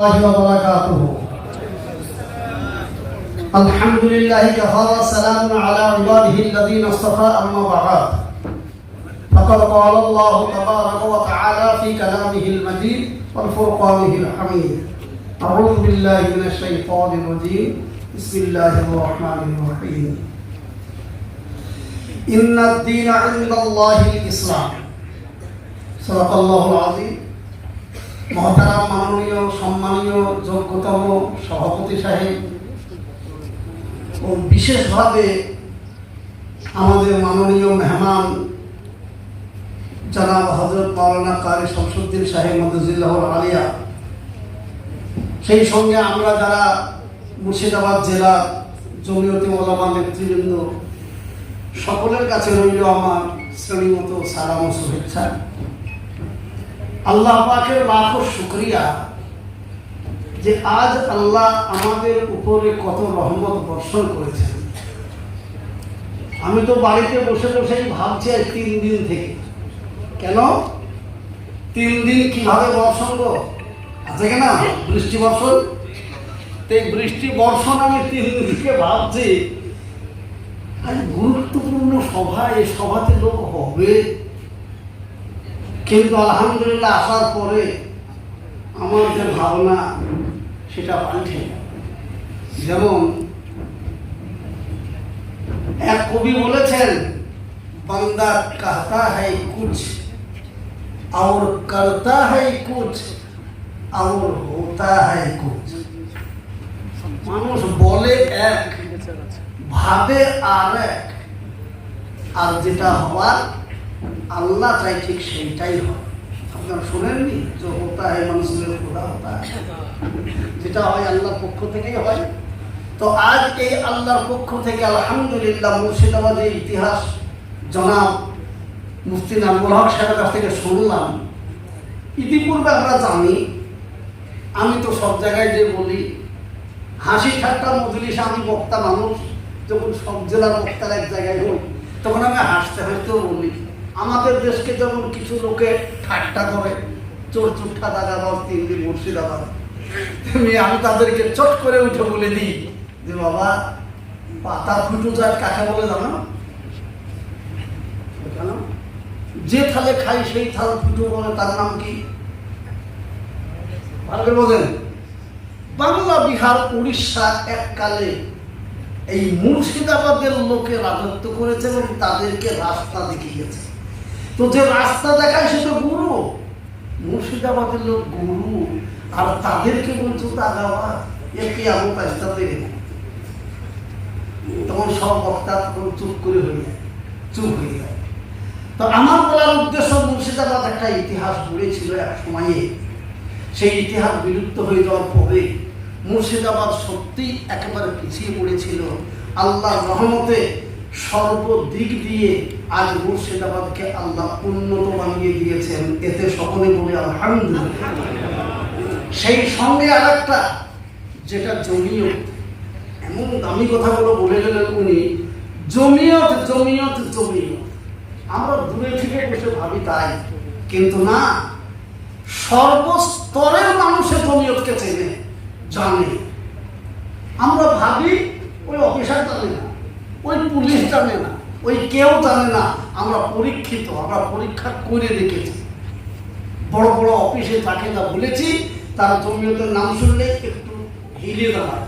الله وبركاته الحمد لله كفى سلام على عباده الذين اصطفى أما بعد فقد قال الله تبارك وتعالى في كلامه المجيد والفرقانه الحميد أعوذ بالله من الشيطان الرجيم بسم الله الرحمن الرحيم إن الدين عند الله الإسلام صدق الله العظيم মহতারাম মাননীয় বিশেষভাবে আমাদের মাননীয় মেহমান জনাব হজরত মাওলানা কারি শমসুদ্দিন সাহেব মদুজিল্লাহর আলিয়া। সেই সঙ্গে আমরা যারা মুর্শিদাবাদ জেলার জমিয়তি ওলামা নেতৃবৃন্দ, সকলের কাছে রইল আমার শ্রেণীমত সালাম শুভেচ্ছা। আল্লাহ পাকের লাখো শুক্রিয়া যে আজ আল্লাহ আমাদের উপরে কত রহমত বর্ষণ করেছেন। আমি তো বাড়িতে বসে বসেই ভাবছি আজ তিন দিন থেকে। কেন? তিন দিন কীভাবে বর্ষণ গো? আছে কেনা বৃষ্টি বর্ষণ? তো এই বৃষ্টি বর্ষণ আমি তিন দিন থেকে ভাবছি। আজ গুরুত্বপূর্ণ সভা এই সভাতে লোক হবে। কিন্তু আলহামদুলিল্লাহ আসার পরে আমার যে ভাবনা, সেটা পাল্টে যেমন এক কবি বলেছেন বান্দা कहता है कुछ और करता है कुछ और होता है कुछ মানুষ বলে এক ভাবে আর এক আর যেটা হওয়ার আল্লাহ চাই ঠিক সেইটাই হয় আপনারা শোনেননি যে হতা হয় মানুষের খোদা হতা হয়। যেটা হয় আল্লাহর পক্ষ থেকেই হয় তো আজ এই আল্লাহর পক্ষ থেকে আলহামদুলিল্লাহ মুর্শিদাবাদের ইতিহাস জনাব মুফতি নামুল হক সাহেবের কাছ থেকে শুনলাম। ইতিপূর্বে আমরা জানি, আমি তো সব জায়গায় যে বলি, হাসি ঠাট্টা মজলিস আমি বক্তা মানুষ, যখন সব জেলার বক্তার এক জায়গায় হই, তখন আমি হাসতে হাসতেও বলি, আমাদের দেশকে যেমন কিছু লোকে ঠাট্টা করে, চোর চুট্টা দাগাবাজ তিন দিন মুর্শিদাবাদ আমি তাদেরকে চট করে উঠে বলে দিই যে বাবা পাতা ফুটু যায় কাকে বলে জানো? কেন যে থালে খাই, সেই থাল ফুটু বলে, তার নাম কি? বোঝেন? বাংলা, বিহার, উড়িষ্যা এককালে এই মুর্শিদাবাদের লোকে রাজত্ব করেছে এবং তাদেরকে রাস্তা দেখিয়েছে। তো যে রাস্তা দেখায়, সে তো গুরু। মুর্শিদাবাদের লোক গুরু। আর তাদেরকে বলছো দাগাওয়া একে আবু তাস্তাতে তখন সব বক্তা তখন চুপ করে হয়ে যায়, চুপ হয়ে যায়। তো আমার বলার উদ্দেশ্য মুর্শিদাবাদ একটা ইতিহাস গড়েছিল এক সময়ে। সেই ইতিহাস বিলুপ্ত হয়ে যাওয়ার পরে মুর্শিদাবাদ সত্যি একেবারে পিছিয়ে পড়েছিল। আল্লাহ রহমতে সর্বদিক দিয়ে আজ মুর্শিদাবাদকে আল্লাহ উন্নত বানিয়ে দিয়েছেন। এতে সকলে বলে আলহামদুলিল্লাহ। সেই সঙ্গে আর একটা যেটা জমিয়ত এমন দামি কথাগুলো বলে গেলেন উনি জমিয়ত জমিয়ত জমিয়ত। আমরা দূরে থেকে বসে ভাবি তাই। কিন্তু না, সর্বস্তরের মানুষের জমিয়তকে চেনে, জানে। আমরা ভাবি, ওই অফিসার জানে না, ওই পুলিশ জানে না, ওই কেউ জানে না, আমরা পরীক্ষিত, আমরা পরীক্ষা করে দেখেছি। বড় বড় অফিসে তাকে যা বলেছি, তারা জমিয়তের নাম শুনলে একটু হিলে দাঁড়ায়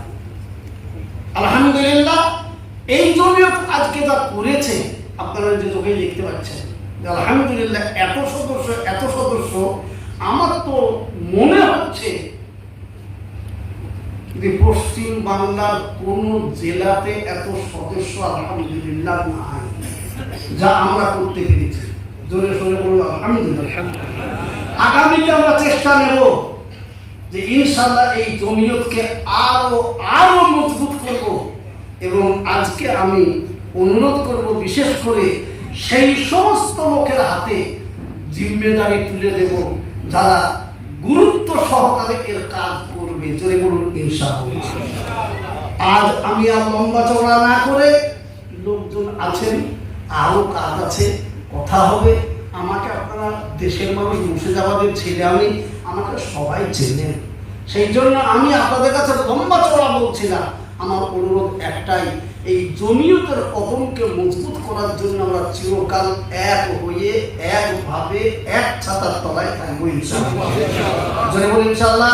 আলহামদুলিল্লাহ, এই আজকে যা করেছে, আপনারা যে দেখতে পাচ্ছেন যে আলহামদুলিল্লাহ এত সদস্য এত সদস্য, আমার তো মনে হচ্ছে যে পশ্চিম বাংলার কোন জেলাতে এত সদস্য আলহামদুলিল্লাহ নাই, যা আমরা করতে পেরেছি জোরে সোরে বলব আলহামদুলিল্লাহ। আগামীতে আমরা চেষ্টা নেব যে ইনশাল্লাহ এই জমিয়তকে আরও আরও মজবুত করব এবং আজকে আমি অনুরোধ করব বিশেষ করে সেই সমস্ত লোকের হাতে জিম্মেদারি তুলে দেব যারা গুরুত্ব সহকারে এর কাজ করবে। জোরে বলুন, ইনশাআল্লাহ। আজ আমি আর লম্বা চওড়া না করে লোকজন আছেন, আরও কাজ আছে, কথা হবে। আমাকে আপনারা দেশের মানুষ মুর্শিদাবাদের ছেলে আমি, আমাকে সবাই চেনেন সেই জন্য আমি আপনাদের কাছে লম্বা চড়া বলছি না আমার অনুরোধ একটাই, এই জমিয়তের কদমকে মজবুত করার জন্য আমরা চিরকাল এক হয়ে, একভাবে, এক ছাতার তলায় থাকব বলি ইনশাআল্লাহ।